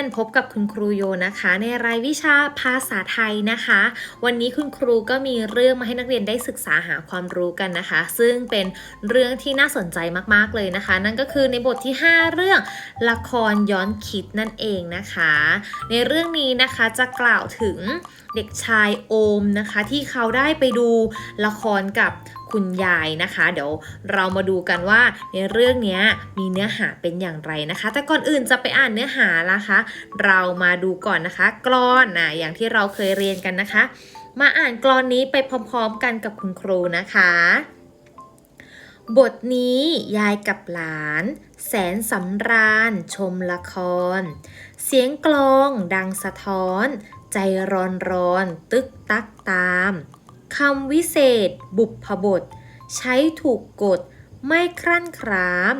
ยนพบกับคุณครูโยนะคะ ในรายวิชาภาษาไทยนะคะ วันนี้คุณครูก็มีเรื่องมาให้นักเรียนได้ศึกษาหาความรู้กันนะคะ ซึ่งเป็นเรื่องที่น่าสนใจมากๆเลยนะคะ นั่นก็คือในบทที่ 5 เรื่องละครย้อนคิดนั่นเองนะคะ ในเรื่องนี้นะคะจะกล่าวถึงเด็กชายโอมนะคะ ที่เขาได้ไปดูละครกับ คุณยายนะคะ เดี๋ยวเรามาดูกันว่าในเรื่องนี้มีเนื้อหาเป็นอย่างไรนะคะ แต่ก่อนอื่นจะไปอ่านเนื้อหานะคะ เรามาดูก่อนนะคะ กรอนนะอย่างที่เราเคยเรียนกันนะคะ มาอ่านกรอนนี้ไปพร้อมๆกันกับคุณครูนะคะ บทนี้ยายกับหลาน แสนสำราญ ชมละคร เสียงกลองดังสะท้อน ใจร้อนร้อนตึกตักตาม คำวิเศษ บุพบท ใช้ถูกกฎ ไม่ครั่นคราม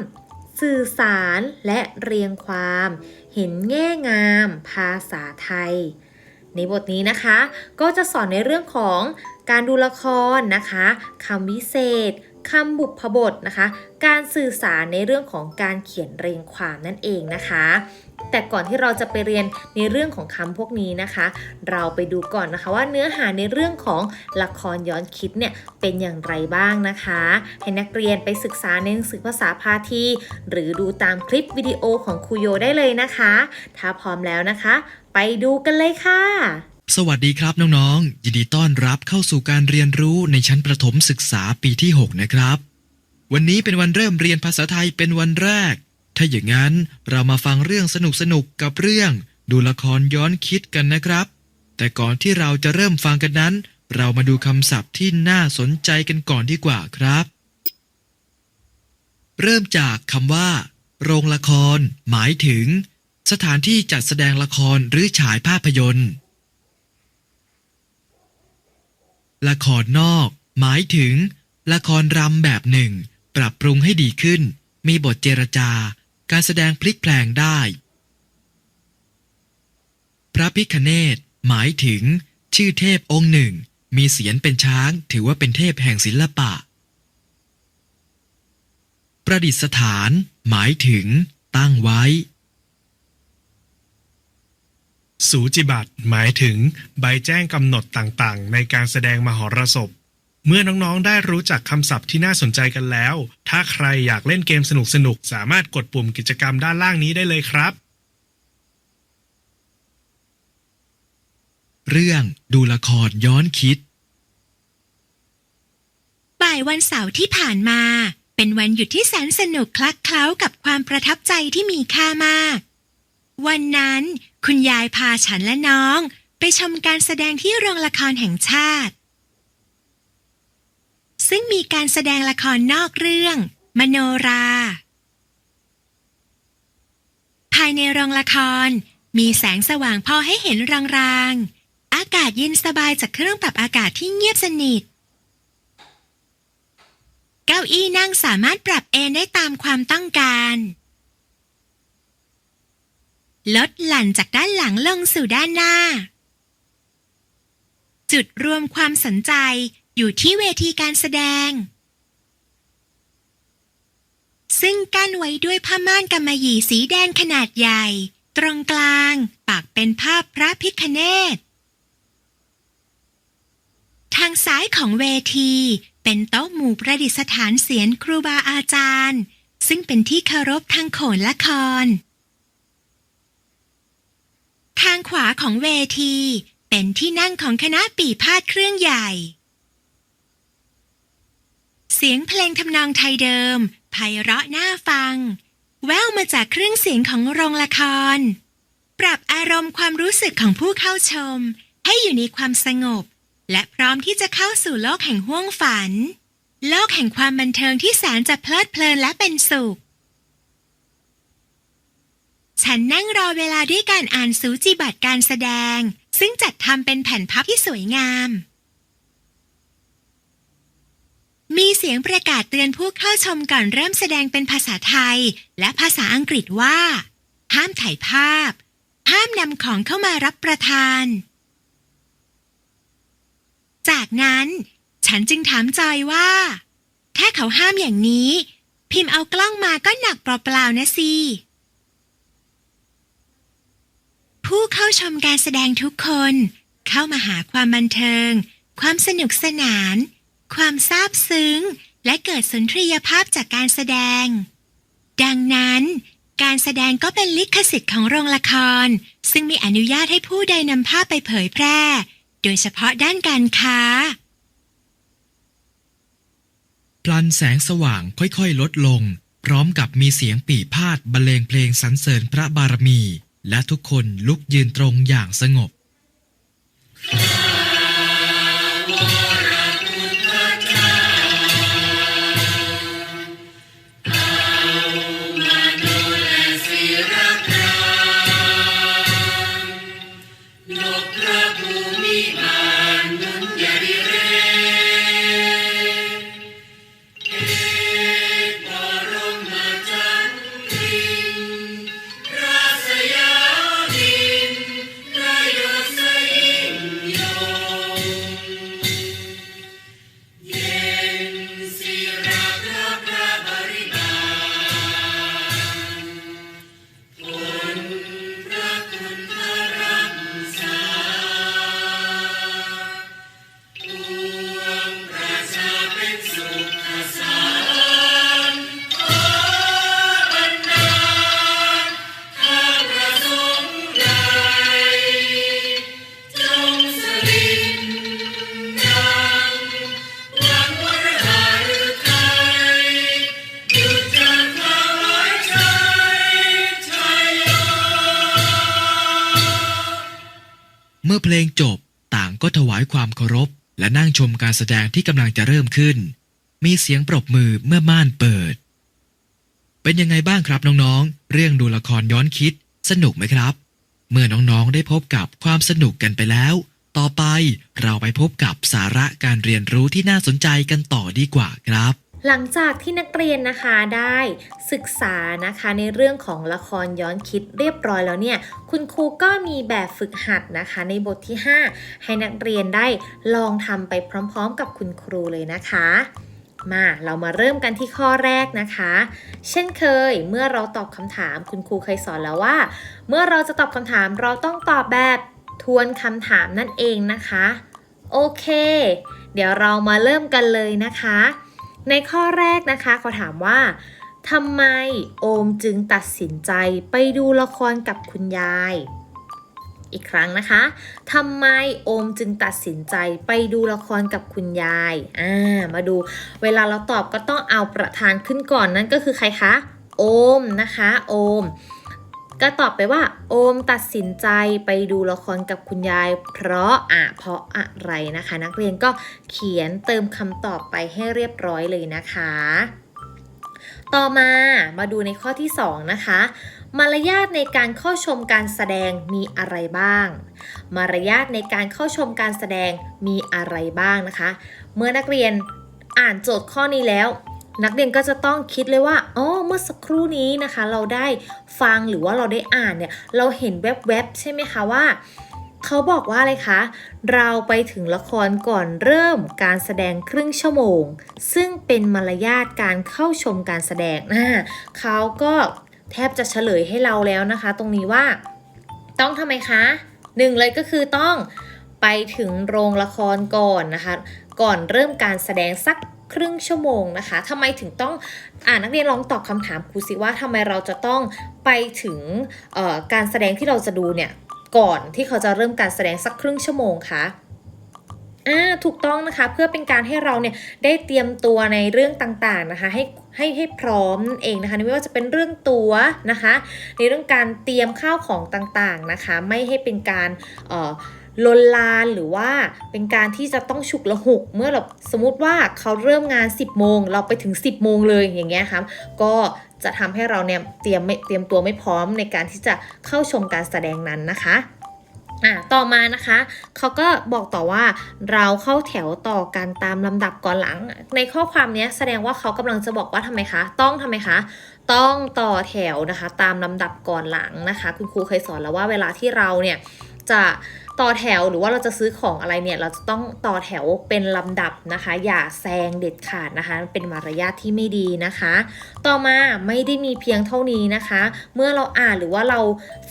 สื่อสารและเรียงความ เห็นแง่งามภาษาไทย ในบทนี้นะคะ ก็จะสอนในเรื่องของการดูละครนะคะคำวิเศษ คำบุพบทนะคะ การสื่อสารในเรื่องของการเขียนเรียงความนั่นเองนะคะ แต่ก่อนที่เราจะไปเรียนในเรื่องของคำพวกนี้นะคะ เราไปดูก่อนนะคะว่าเนื้อหาในเรื่องของละครย้อนคิดเนี่ยเป็นอย่างไรบ้างนะคะ ให้นักเรียนไปศึกษาในหนังสือภาษาพาทีหรือดูตามคลิปวิดีโอของครูโยได้เลยนะคะ ถ้าพร้อมแล้วนะคะ ไปดูกันเลยค่ะ สวัสดีครับน้องๆ ยินดีต้อนรับเข้าสู่การเรียนรู้ในชั้นประถมศึกษาปีที่ 6 นะครับ วันนี้เป็นวันเริ่มเรียนภาษาไทยเป็นวันแรก ถ้าอย่างนั้นเรามาฟังเรื่องสนุกๆกับเรื่อง ดูละครย้อนคิดกันนะครับ แต่ก่อนที่เราจะเริ่มฟังกันนั้น เรามาดูคำศัพท์ที่น่าสนใจกันก่อนดีกว่าครับ เริ่มจากคำว่า โรงละคร หมายถึง สถานที่จัดแสดงละครหรือฉายภาพยนตร์ ละครนอก หมายถึง ละครรำแบบหนึ่ง ปรับปรุงให้ดีขึ้น มีบทเจรจา การแสดงพลิกแปลงได้ พระพิคเนตหมายถึง ชื่อเทพองค์หนึ่ง มีเสียนเป็นช้างถือว่าเป็นเทพแห่งศิลปะ ประดิษฐาน หมายถึง ตั้งไว้ สูจิบัตรหมายถึงใบแจ้งกำหนดต่างๆ ในการแสดงมหรสพ เมื่อน้องๆ ได้รู้จักคำศัพท์ที่น่าสนใจกันแล้ว ถ้าใครอยากเล่นเกมสนุกๆ สามารถกดปุ่มกิจกรรมด้านล่างนี้ได้เลยครับ เรื่องดูละครย้อนคิด บ่ายวันเสาร์ที่ผ่านมา เป็นวันหยุดที่แสนสนุกคลักเคล้ากับความประทับใจที่มีค่ามาก วันนั้นคุณยายพาฉันและน้อง ไปชมการแสดงที่โรงละครแห่งชาติ ซึ่งมีการแสดงละครนอกเรื่อง มโนรา ภายในโรงละคร มีแสงสว่างพอให้เห็นรางๆ อากาศเย็นสบายจากเครื่องปรับอากาศที่เงียบสนิท เก้าอี้นั่งสามารถปรับเอนได้ตามความต้องการ ลดหลั่นจากด้านหลังลงสู่ด้านหน้า จุดรวมความสนใจอยู่ที่เวทีการแสดง ซึ่งกั้นไว้ด้วยผ้าม่านกำมะหยี่สีแดงขนาดใหญ่ ตรงกลางปากเป็นภาพพระพิคเนตทางซ้ายของเวทีเป็นโต๊ะหมู่ประดิษฐานเสียนครูบาอาจารย์ ซึ่งเป็นที่เคารพทางโขนละคร ทางขวาของเวที เป็นที่นั่งของคณะปีพาดเครื่องใหญ่ เสียงเพลงทำนองไทยเดิมไพเราะน่าฟัง แววมาจากเครื่องเสียงของโรงละคร ปรับอารมณ์ความรู้สึกของผู้เข้าชม ให้อยู่ในความสงบ และพร้อมที่จะเข้าสู่โลกแห่งห้วงฝัน โลกแห่งความบันเทิงที่แสนจะเพลิดเพลินและเป็นสุข ฉันนั่งรอเวลาด้วยการอ่านสูจิบัตรการแสดง ซึ่งจัดทำเป็นแผ่นพับที่สวยงาม มีเสียงประกาศเตือนผู้เข้าชมก่อนเริ่มแสดงเป็นภาษาไทย และภาษาอังกฤษว่า ห้ามถ่ายภาพ ห้ามนำของเข้ามารับประทาน จากนั้น ฉันจึงถามจอยว่า ถ้าเขาห้ามอย่างนี้ พิมพ์เอากล้องมาก็หนักเปล่าๆนะสิ ผู้เข้าชมการแสดงทุกคน เข้ามาหาความบันเทิง ความสนุกสนาน ความซาบซึ้ง และเกิดสุนทรียภาพจากการแสดง ดังนั้นการแสดงก็เป็นลิขสิทธิ์ของโรงละคร ซึ่งมีอนุญาตให้ผู้ใดนำภาพไปเผยแพร่ โดยเฉพาะด้านการค้า พลันแสงสว่างค่อยๆ ลดลง พร้อมกับมีเสียงปี่พาดบรรเลงเพลงสรรเสริญพระบารมี และทุกคนลุกยืนตรงอย่างสงบ การแสดงที่กำลังจะเริ่มขึ้น มีเสียงปรบมือเมื่อม่านเปิด เป็นยังไงบ้างครับน้องๆ เรื่องดูละครย้อนคิด สนุกไหมครับ เมื่อน้องๆได้พบกับความสนุกกันไปแล้ว ต่อไปเราไปพบกับสาระการเรียนรู้ที่น่าสนใจกันต่อดีกว่าครับ หลังจากที่นักเรียนนะคะได้ศึกษานะคะในเรื่องของละครย้อนคิดเรียบร้อยแล้วเนี่ย คุณครูก็มีแบบฝึกหัดนะคะ ในบทที่ 5 ให้นักเรียนได้ลองทำไปพร้อมๆ กับคุณครูเลยนะคะ มาเรามาเริ่มกันที่ข้อแรกนะคะ เช่นเคยเมื่อเราตอบคำถามคุณครูเคยสอนแล้วว่า เมื่อเราจะตอบคำถามเราต้องตอบแบบทวนคำถามนั่นเองนะคะ โอเค เดี๋ยวเรามาเริ่มกันเลยนะคะ ในข้อแรกนะคะเขาถามว่าทำไมโอมจึงตัดสินใจไปดูละครกับคุณยาย อีกครั้งนะคะทำไมโอมจึงตัดสินใจไปดูละครกับคุณยายอ่ามาดู เวลาเราตอบก็ต้องเอาประธานขึ้นก่อนนั่นก็คือใครคะ โอมนะคะ โอม ก็ตอบไปว่า โอมตัดสินใจไปดูละครกับคุณยาย เพราะอะเพราะอะไรนะคะ นักเรียนก็เขียนเติมคำตอบไปให้เรียบร้อยเลยนะคะ ต่อมามาดูในข้อที่ 2 นะคะ มารยาทในการเข้าชมการแสดงมีอะไรบ้าง มารยาทในการเข้าชมการแสดงมีอะไรบ้างนะคะ เมื่อนักเรียนอ่านโจทย์ข้อนี้แล้ว นักเรียนก็จะต้องคิดเลยว่าอ๋อเมื่อสักครู่นี้นะคะ เราได้ฟังหรือว่าเราได้อ่านเนี่ย เราเห็นแวบๆใช่ไหมคะว่าเขาบอกว่าอะไรคะ เราไปถึงละครก่อนเริ่มการแสดงครึ่งชั่วโมง ซึ่งเป็นมารยาทการเข้าชมการแสดงนะเขาก็แทบจะเฉลยให้เราแล้วนะคะ ตรงนี้ว่า ต้องทำไมคะหนึ่งเลยก็คือต้องไปถึงโรงละครก่อนนะคะ ก่อนเริ่มการแสดงสัก ครึ่งชั่วโมงนะคะทำไมถึงต้องอ่านักเรียนลองตอบคำถามครูสิว่าทำไมเราจะต้องไปถึงการแสดงที่เราจะดูเนี่ยก่อนที่เขาจะเริ่มการแสดงสักครึ่งชั่วโมงคะอ่าถูกต้องนะคะเพื่อเป็นการให้เราเนี่ยได้เตรียมตัวในเรื่องต่างๆนะคะ ให้ให้ให้พร้อมนั่นเองนะคะไม่ว่าจะเป็นเรื่องตัวนะคะ ในเรื่องการเตรียมข้าวของต่างๆนะคะ ไม่ให้เป็นการเอ่อ ลนลานหรือว่าเป็นการที่จะต้องฉุกละหุก เมื่อเราสมมติว่าเขาเริ่มงาน 10 โมง เราไปถึง 10 โมงเลยอย่างเงี้ยครับก็จะทำให้เราเนี่ยเตรียมไม่เตรียมตัวไม่พร้อมในการที่จะเข้าชมการแสดงนั้นนะคะอะต่อมานะคะ เขาก็บอกต่อว่าเราเข้าแถวต่อกันตามลำดับก่อนหลัง ในข้อความเนี้ยแสดงว่าเขากำลังจะบอกว่าทำไมคะ ต้องทำไมคะ ต้องต่อแถวนะคะ ตามลำดับก่อนหลังนะคะ คุณครูเคยสอนแล้วว่าเวลาที่เราเนี่ย จะต่อแถวหรือว่าเราจะซื้อของอะไรเนี่ย เราจะต้องต่อแถวเป็นลำดับนะคะ อย่าแซงเด็ดขาดนะคะ เป็นมารยาทที่ไม่ดีนะคะ ต่อมาไม่ได้มีเพียงเท่านี้นะคะ เมื่อเราอ่านหรือว่าเรา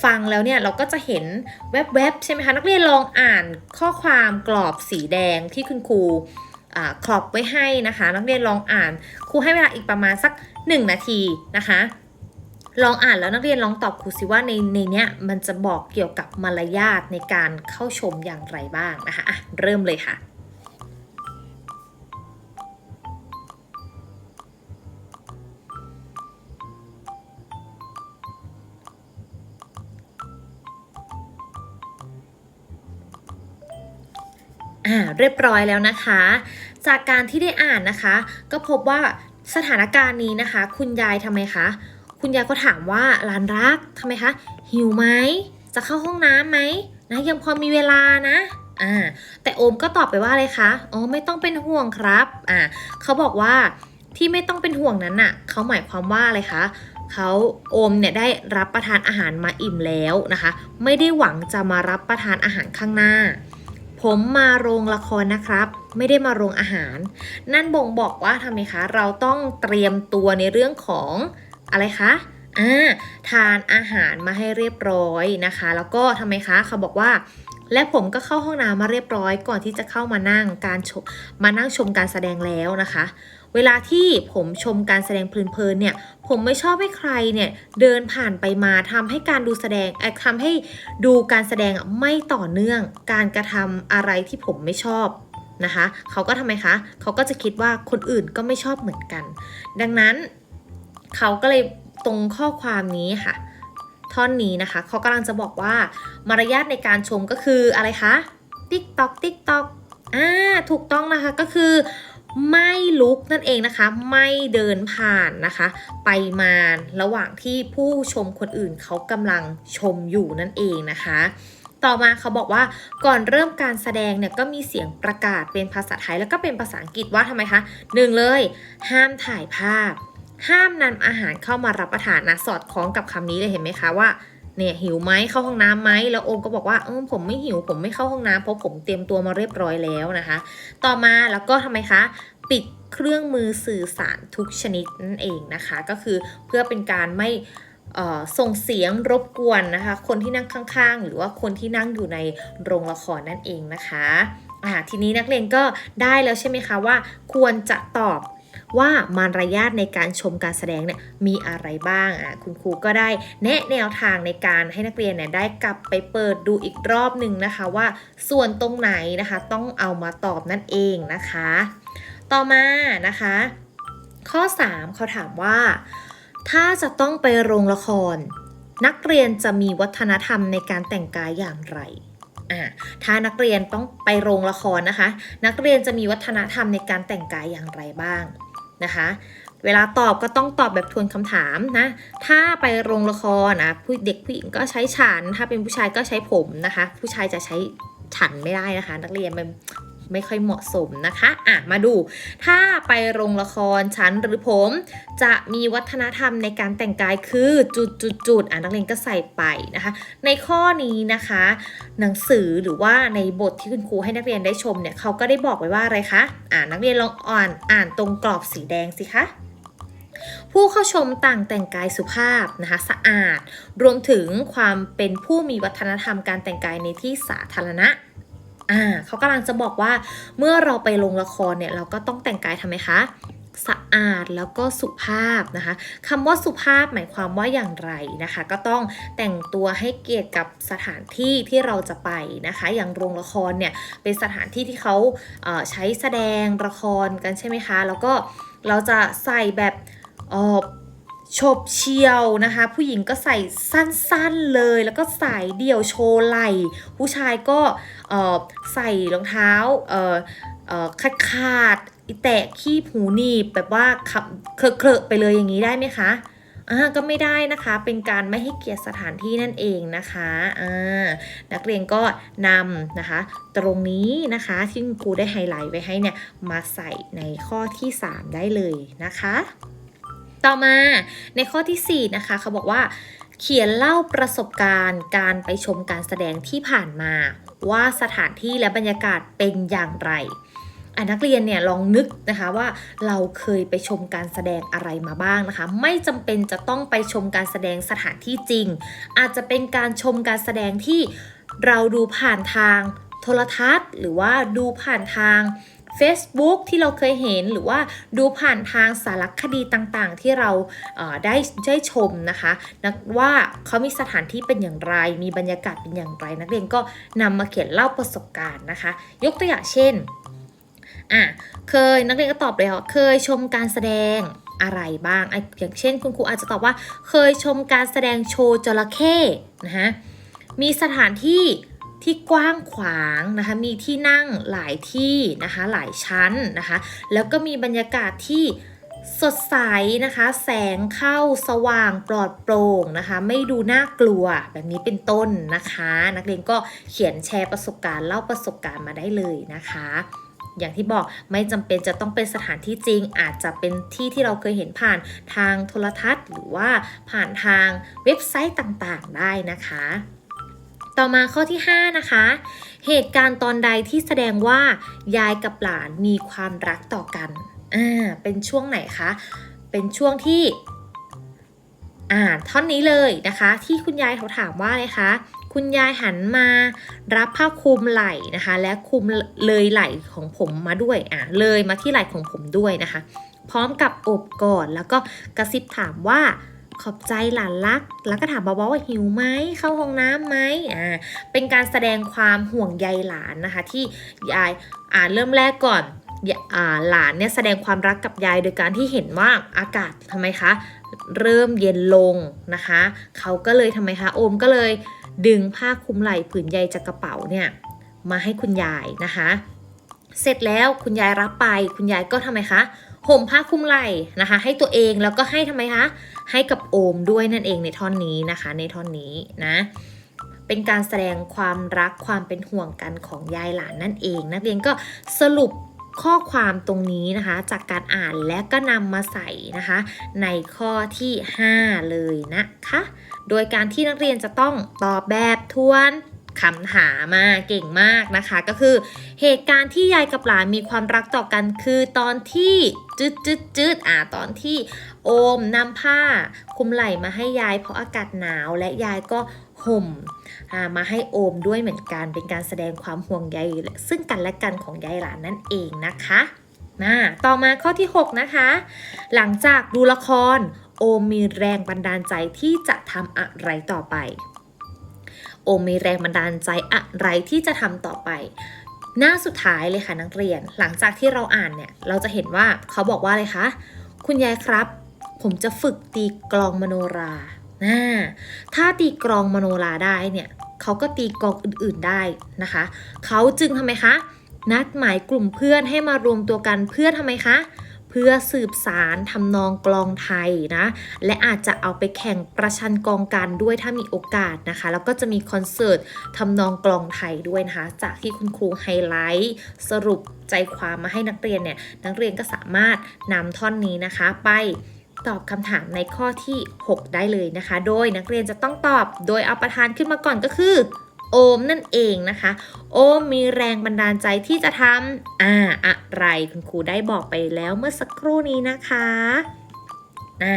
ฟังแล้วเนี่ยเราก็จะเห็นแวบๆใช่ไหมคะนักเรียนลองอ่านข้อความกรอบสีแดงที่คุณครูครอบไว้ให้นะคะ นักเรียนลองอ่านครูให้เวลาอีกประมาณสัก 1 นาทีนะคะ ลองอ่านแล้วนักเรียนลองตอบครูสิว่าในในเนี้ยมันจะบอกเกี่ยวกับมารยาทในการเข้าชมอย่างไรบ้างนะคะอะเริ่มเลยค่ะ อ่าเรียบร้อยแล้วนะคะ จากการที่ได้อ่านนะคะ ก็พบว่าสถานการณ์นี้นะคะ คุณยายทำไมคะ คุณยายก็ถามว่าหลานรักทำไมคะหิวไหมจะเข้าห้องน้ำไหมนะยังพอมีเวลานะอ่าแต่โอมก็ตอบไปว่าอะไรคะอ๋อไม่ต้องเป็นห่วงครับอ่าเขาบอกว่าที่ไม่ต้องเป็นห่วงนั้นน่ะเขาหมายความว่าอะไรคะเขาโอมเนี่ยได้รับประทานอาหารมาอิ่มแล้วนะคะ ไม่ได้หวังจะมารับประทานอาหารข้างหน้า ผมมาโรงละครนะครับ ไม่ได้มาโรงอาหาร นั่นบ่งบอกว่าทำไมคะ เราต้องเตรียมตัวในเรื่องของ อะไรคะอ่าทานอาหารมาให้เรียบร้อยนะคะ แล้วก็ทำไมคะเขาบอกว่าและผมก็เข้าห้องน้ำมาเรียบร้อยก่อนที่จะเข้ามานั่งการชมมานั่งชมการแสดงแล้วนะคะ เวลาที่ผมชมการแสดงเพลินๆเนี่ย ผมไม่ชอบให้ใครเนี่ยเดินผ่านไปมาทำให้การดูแสดงทำให้ดูการแสดงอะไม่ต่อเนื่อง การกระทำอะไรที่ผมไม่ชอบนะคะ เขาก็ทำไมคะ เขาก็จะคิดว่าคนอื่นก็ไม่ชอบเหมือนกัน ดังนั้น เขาก็เลยตรงข้อความนี้ค่ะ ท่อนนี้นะคะ เขากำลังจะบอกว่ามารยาทในการชมก็คืออะไรคะติ๊กตอกติ๊กตอกอ่าถูกต้องนะคะก็คือไม่ลุกนั่นเองนะคะ ไม่เดินผ่านนะคะ ไปมาระหว่างที่ผู้ชมคนอื่นเขากำลังชมอยู่นั่นเองนะคะ ต่อมาเขาบอกว่าก่อนเริ่มการแสดงเนี่ยก็มีเสียงประกาศเป็นภาษาไทยแล้วก็เป็นภาษาอังกฤษว่าทำไมคะหนึ่งเลย ห้ามถ่ายภาพ ห้ามนำอาหารเข้ามารับประทานนะสอดคล้องกับคำนี้เลยเห็นไหมคะว่าเนี่ยหิวไหมเข้าห้องน้ำไหมแล้วโอมก็บอกว่าเออผมไม่หิวผมไม่เข้าห้องน้ำเพราะผมเตรียมตัวมาเรียบร้อยแล้วนะคะ ต่อมาแล้วก็ทำไมคะ ปิดเครื่องมือสื่อสารทุกชนิดนั่นเองนะคะ ก็คือเพื่อเป็นการไม่ส่งเสียงรบกวนนะคะ คนที่นั่งข้างๆ หรือว่าคนที่นั่งอยู่ในโรงละครนั่นเองนะคะอ่าทีนี้นักเรียนก็ได้แล้วใช่ไหมคะว่า ควรจะตอบ ว่ามารยาทในการชมการแสดงเนี่ยมีอะไรบ้างอะคุณครูก็ได้แนะแนวทางในการให้นักเรียนเนี่ยได้กลับไปเปิดดูอีกรอบหนึ่งนะคะว่าส่วนตรงไหนนะคะต้องเอามาตอบนั่นเองนะคะ ต่อมานะคะ ข้อ 3เขาถามว่า ถ้าจะต้องไปโรงละคร นักเรียนจะมีวัฒนธรรมในการแต่งกายอย่างไร อ่าถ้านักเรียนต้องไปโรงละครนะคะ นักเรียนจะมีวัฒนธรรมในการแต่งกายอย่างไรบ้างนะคะ เวลาตอบก็ต้องตอบแบบทวนคำถามนะ ถ้าไปโรงละครนะผู้เด็กผู้หญิงก็ใช้ฉัน ถ้าเป็นผู้ชายก็ใช้ผมนะคะ ผู้ชายจะใช้ฉันไม่ได้นะคะ นักเรียนมัน ไม่ค่อยเหมาะสมนะคะอะมาดู ถ้าไปโรงละครฉันหรือผม จะมีวัฒนธรรมในการแต่งกายคือจุดจุดจุดอะนักเรียนก็ใส่ไปนะคะ ในข้อนี้นะคะ หนังสือหรือว่าในบทที่คุณครูให้นักเรียนได้ชมเนี่ยเขาก็ได้บอกไว้ว่าอะไรคะอ่านักเรียนลองอ่านอ่านตรงกรอบสีแดงสิคะผู้เข้าชมต่างแต่งกายสุภาพนะคะสะอาด รวมถึงความเป็นผู้มีวัฒนธรรมการแต่งกายในที่สาธารณะ อ่าเขากำลังจะบอกว่าเมื่อเราไปโรงละครเนี่ยเราก็ต้องแต่งกายทำไมคะสะอาดแล้วก็สุภาพนะคะคำว่าสุภาพหมายความว่าอย่างไรนะคะ ก็ต้องแต่งตัวให้เกียรติกับสถานที่ที่เราจะไปนะคะ อย่างโรงละครเนี่ยเป็นสถานที่ที่เขาเใช้แสดงละครกันใช่ไหมคะ แล้วก็เราจะใส่แบบ ฉบเชียวนะคะ ผู้หญิงก็ใส่สั้นๆเลย แล้วก็ใส่เดี่ยวโชว์ไหล่ผู้ชายก็ใส่รองเท้าขาดขาดอีแตะขี้หูหนีบแบบว่าขับเคอะเคอะไปเลยอย่างนี้ได้ไหมคะอ่าก็ไม่ได้นะคะเป็นการไม่ให้เกียรติสถานที่นั่นเองนะคะอ่านักเรียนก็นำนะคะ ตรงนี้นะคะที่คุณครูได้ไฮไลท์ไว้ให้เนี่ยมาใส่ในข้อที่ 3 ได้เลยนะคะ ต่อมาในข้อที่ 4 นะคะเขาบอกว่า เขียนเล่าประสบการณ์การไปชมการแสดงที่ผ่านมา ว่าสถานที่และบรรยากาศเป็นอย่างไรอะนักเรียนเนี่ยลองนึกนะคะว่าเราเคยไปชมการแสดงอะไรมาบ้างนะคะ ไม่จำเป็นจะต้องไปชมการแสดงสถานที่จริง อาจจะเป็นการชมการแสดงที่เราดูผ่านทางโทรทัศน์ หรือว่าดูผ่านทาง Facebook ที่เราเคยเห็นหรือว่าดูผ่านทางสารคดีต่างๆ ที่เราได้ได้ชมนะคะนักว่าเขามีสถานที่เป็นอย่างไร มีบรรยากาศเป็นอย่างไร นักเรียนก็นำมาเขียนเล่าประสบการณ์นะคะ ยกตัวอย่างเช่นอะเคยนักเรียนก็ตอบเลยว่าเคยชมการแสดงอะไรบ้างออย่างเช่นคุณครูอาจจะตอบว่า เคยชมการแสดงโชว์จระเข้นะคะมีสถานที่ ที่กว้างขวางนะคะ มีที่นั่งหลายที่นะคะ หลายชั้นนะคะ แล้วก็มีบรรยากาศที่สดใสนะคะ แสงเข้าสว่างปลอดโปร่งนะคะ ไม่ดูน่ากลัวแบบนี้เป็นต้นนะคะ นักเรียนก็เขียนแชร์ประสบการณ์เล่าประสบการณ์มาได้เลยนะคะ อย่างที่บอกไม่จำเป็นจะต้องเป็นสถานที่จริง อาจจะเป็นที่ที่เราเคยเห็นผ่านทางโทรทัศน์ หรือว่าผ่านทางเว็บไซต์ต่างๆ ได้นะคะ ต่อมาข้อที่ 5 นะคะ เหตุการณ์ตอนใดที่แสดงว่ายายกับหลานมีความรักต่อกันอ่าเป็นช่วงไหนคะ เป็นช่วงที่อ่าท่อนนี้เลยนะคะ ที่คุณยายเขาถามว่าเลยคะคุณยายหันมารับผ้าคลุมไหล่นะคะ และคลุมเลยไหล่ของผมมาด้วยอ่าเลยมาที่ไหล่ของผมด้วยนะคะ พร้อมกับอบกอดแล้วก็กระซิบถามว่า ขอบใจหลานรัก แล้วก็ถามเบาๆว่าหิวไหมเข้าห้องน้ำไหมอ่าเป็นการแสดงความห่วงใยหลานนะคะ ที่ยายอ่าเริ่มแรกก่อนอ่าหลานเนี่ยแสดงความรักกับยายโดยการที่เห็นว่าอากาศทำไมคะเริ่มเย็นลงนะคะ เขาก็เลยทำไมคะโอมก็เลยดึงผ้าคลุมไหล่ผืนใยจากกระเป๋าเนี่ยมาให้คุณยายนะคะ เสร็จแล้วคุณยายรับไปคุณยายก็ทำไมคะห่มผ้าคลุมไหล่นะคะ ให้ตัวเองแล้วก็ให้ทำไมคะ ให้กับโอมด้วยนั่นเองในท่อนนี้นะคะ ในท่อนนี้นะ เป็นการแสดงความรักความเป็นห่วงกันของยายหลานนั่นเอง นักเรียนก็สรุปข้อความตรงนี้นะคะ จากการอ่านและก็นำมาใส่นะคะ ในข้อที่ 5 เลยนะคะ โดยการที่นักเรียนจะต้องตอบแบบทวน คำถามมาเก่งมากนะคะ ก็คือเหตุการณ์ที่ยายกับหลานมีความรักต่อกันคือตอนที่จืดจืดจืดอ่าตอนที่โอมนำผ้าคลุมไหล่มาให้ยายเพราะอากาศหนาวและยายก็ห่มอ่ามาให้โอมด้วยเหมือนกันเป็นการแสดงความห่วงใยซึ่งกันและกันของยายหลานนั่นเองนะคะมาต่อมาข้อที่ 6 นะคะ หลังจากดูละคร โอมมีแรงบันดาลใจที่จะทำอะไรต่อไป โอมมีแรงบันดาลใจอะไรที่จะทำต่อไป หน้าสุดท้ายเลยค่ะนักเรียน หลังจากที่เราอ่านเนี่ยเราจะเห็นว่าเขาบอกว่าเลยคะ คุณยายครับ ผมจะฝึกตีกลองมโนรานะถ้าตีกลองมโนราได้เนี่ยเขาก็ตีกลองอื่นๆได้นะคะ เขาจึงทำไมคะนัดหมายกลุ่มเพื่อนให้มารวมตัวกันเพื่อทำไมคะ เพื่อสืบสารทำนองกลองไทยนะ และอาจจะเอาไปแข่งประชันกองกันด้วยถ้ามีโอกาสนะคะ แล้วก็จะมีคอนเสิร์ตทำนองกลองไทยด้วยนะคะ จากที่คุณครูไฮไลท์สรุปใจความมาให้นักเรียนเนี่ย นักเรียนก็สามารถนำท่อนนี้นะคะไปตอบคำถามในข้อที่ 6 ได้เลยนะคะ โดยนักเรียนจะต้องตอบโดยเอาประธานขึ้นมาก่อนก็คือ โอมนั่นเองนะคะ โอมมีแรงบันดาลใจที่จะทำอ่าอะไรคุณครูได้บอกไปแล้วเมื่อสักครู่นี้นะคะอ่า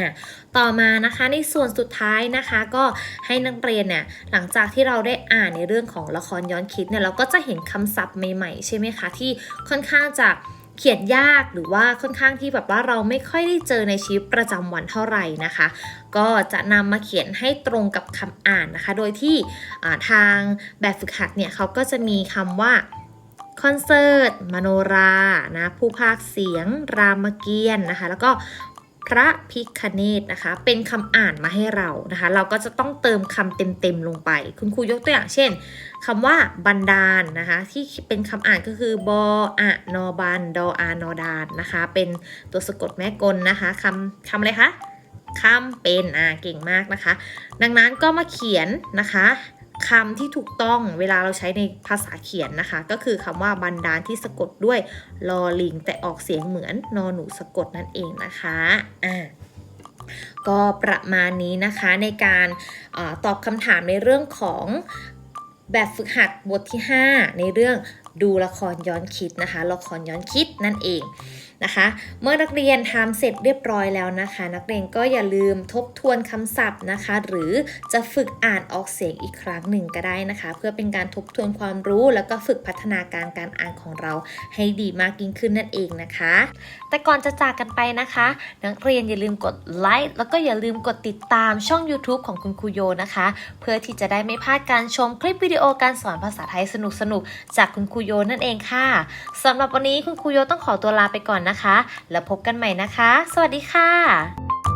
ต่อมานะคะในส่วนสุดท้ายนะคะก็ให้นักเรียนเนี่ยหลังจากที่เราได้อ่านในเรื่องของละครย้อนคิดเนี่ยเราก็จะเห็นคำศัพท์ใหม่ๆ ใช่ไหมคะ ที่ค่อนข้างจะ เขียนยากหรือว่าค่อนข้างที่แบบว่าเราไม่ค่อยได้เจอในชีวิตประจำวันเท่าไหร่นะคะ ก็จะนำมาเขียนให้ตรงกับคำอ่านนะคะ โดยที่ทางแบบฝึกหัดเนี่ยเขาก็จะมีคำว่าคอนเสิร์ตมโนรานะผู้พากย์เสียงรามเกียรติ์นะคะ แล้วก็ พระพิคเนตนะคะ เป็นคำอ่านมาให้เรานะคะ เราก็จะต้องเติมคำเต็มๆลงไป คุณครูยกตัวอย่างเช่นคำว่าบันดาลนะคะ ที่เป็นคำอ่านก็คือบออะนอบันดออานอดานนะคะ เป็นตัวสะกดแม่กลนะคะคำคำอะไรคะคำเป็นอ่าเก่งมากนะคะ ดังนั้นก็มาเขียนนะคะ คำที่ถูกต้องเวลาเราใช้ในภาษาเขียนนะคะ ก็คือคำว่าบันดาลที่สะกดด้วยลอลิง แต่ออกเสียงเหมือนนอหนูสะกดนั่นเองนะคะอ่าก็ประมาณนี้นะคะในการอตอบคำถามในเรื่องของแบบฝึกหัดบทที่ 5 ในเรื่องดูละครย้อนคิดนะคะละครย้อนคิดนั่นเอง นะคะ เมื่อนักเรียนทำเสร็จเรียบร้อยแล้วนะคะ นักเรียนก็อย่าลืมทบทวนคำศัพท์นะคะ หรือจะฝึกอ่านออกเสียงอีกครั้งหนึ่งก็ได้นะคะ เพื่อเป็นการทบทวนความรู้แล้วก็ฝึกพัฒนาการการอ่านของเราให้ดีมากยิ่งขึ้นนั่นเองนะคะ แต่ก่อนจะจากกันไปนะคะ นักเรียนอย่าลืมกดไลค์แล้วก็อย่าลืมกดติดตามช่อง YouTube ของคุณครูโยนะคะ เพื่อที่จะได้ไม่พลาดการชมคลิปวิดีโอการสอนภาษาไทยสนุกๆจากคุณครูโยนั่นเองค่ะสำหรับวันนี้คุณครูโยต้องขอตัวลาไปก่อนนะนะคะ แล้วพบกันใหม่นะคะ สวัสดีค่ะ